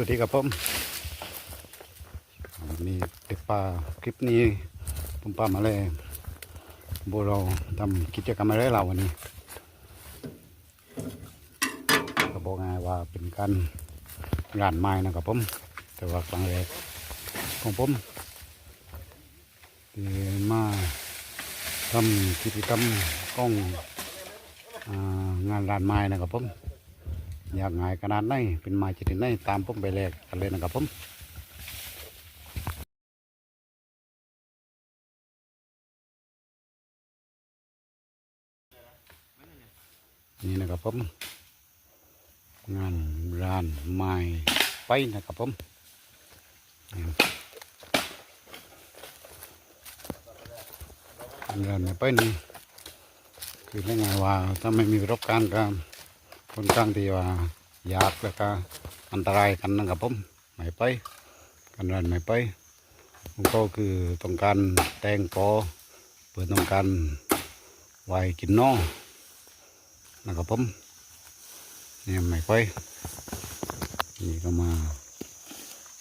วัสดีครับผมวันนี้เด็กป่าคลิปนี้ผมป่ามาเลยโบเราทำกิจกรรมอะไรเราวันนี้ก็บอกไงว่าเป็นการงานไม้นะครับผมแต่ว่าครั้งแรกของผมที่มาทำกิจกรรมกล้องงานร้านไม้นะครับผม อยากง่ายขนาดไหนเป็นไม้ชนิดไหนตามผมไปแลกกันเลยนะครับผมนี่นะครับผมงานร้านไม้ไปนะครับผมงานไม้ไปนี่คือเรื่องไงว่าถ้าไม่มีประสบการณ์ก็ ค่อนข้างที่ว่ายากแล้วก็อันตรายกันนะครับผมไม่ไปกันรันไม่ไปผมก็คือต้องการแตงกอเพื่อต้องการไว้กินนอนะครับผมเนี่ยไม่ไปนี่ก็มา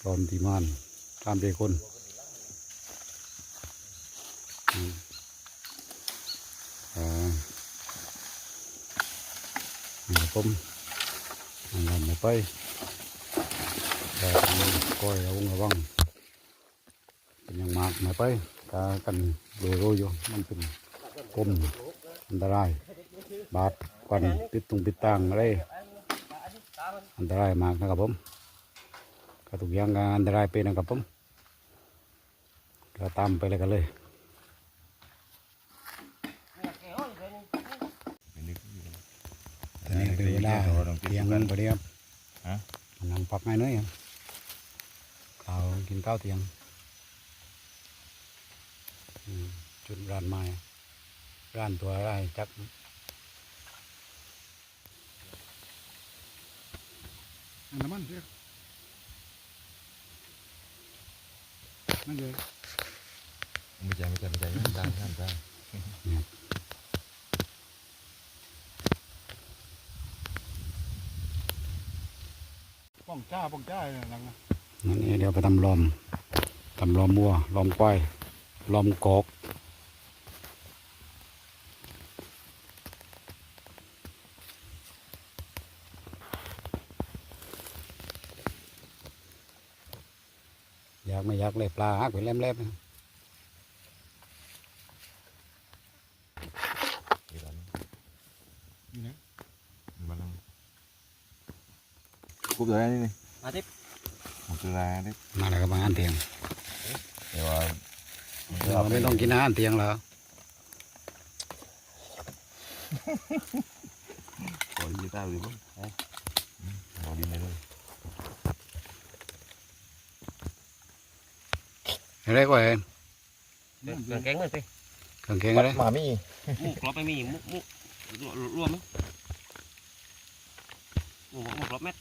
ตอนที่มานตามเด็กคนอืมอ่า นะครับ ผมอันนั้นไม่ไปแต่ก้อยเอาระวังเป็นยังมากไม่ไปกากันโรยโรยอยู่มันเป็นกลมอันตราย บาดควันปิดตุงปิดตังอะไรอันตรายมากนะครับผมก็ทุกอย่างก็อันตรายไปนะครับผมก็ตามไปเลยกันเลย ตอนนี้เป็นเวลาเที่ยงพอดีครับฮะนั่งพักง่ายหน้อยครับข้าวกินข้าวเที่ยงอืมจุดร้านไม้ร้านตัวอะไรจักน้ำมันเสียนั่นเลยไม่ใช่ไม่ใช่ไม่ใช่ไม่ได้ไม่ได้ ป้องจ้าป้องจ้าเนี่ยหลังนะนั่นนี่เดี๋ยวไปทำลอมทำลอมวัวลอมควายลอมกอกอยากไม่อยากเลยปลาหักไปแหลมๆนะ ที่ร้าน นี่นะ มันนั่ง กุบตัวนี้นี่มาทิพมันคืออะไรนี่มาแล้วก็มาอาหารเตียงเดี๋ยวว่าเราไม่ต้องกินอาหารเตียงแล้วขอดีต้าหรือเปล่าขอดีเลยอะไรก็เห็นเครื่องแกงเลยสิเครื่องแกงอะไรหมามีมุกรอบไม่มีมุกมุกรวมมั้ยมุกมุกรอบเม็ด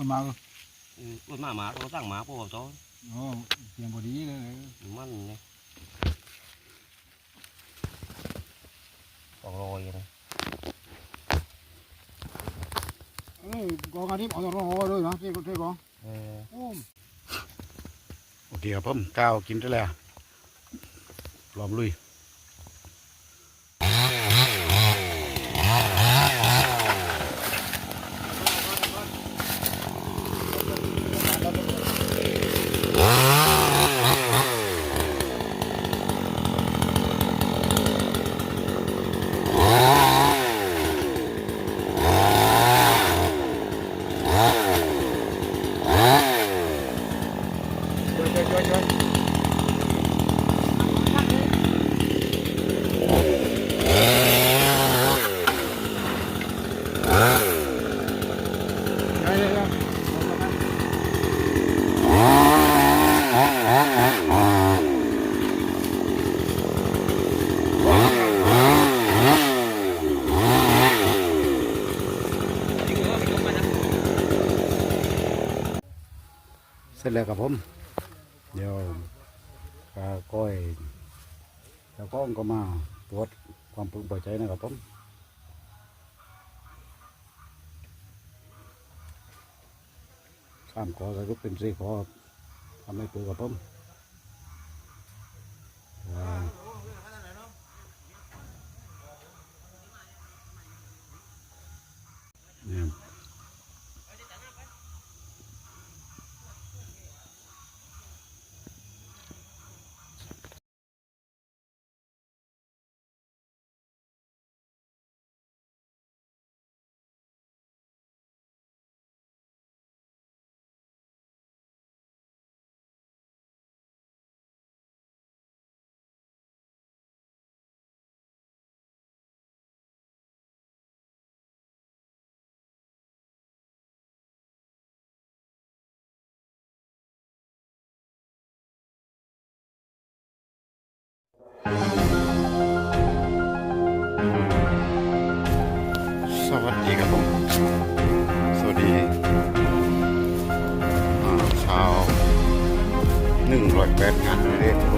คนมาก็รถมาหมาเราสั่งหมาพวกเราโอ้เตรียมพอดีเลยมันเนี่ยต้องรอยนะเออกองอันนี้เอาตรงหัวเลยนะที่ที่กองเออโอ้โอเคครับผมก้าวกินได้แล้วลอมลุย ยได้ ร็แล้วกับผม เดี๋ยวกาก้อยแล้วก็ก็มาตรวจความพึงพอใจนะครับผมสามขอสรุปเป็นสี่ขอทำให้ปืนกับผม สวัสดีครับผม สวัสดีชาวหนึ่งร้อยแปดงานเรียก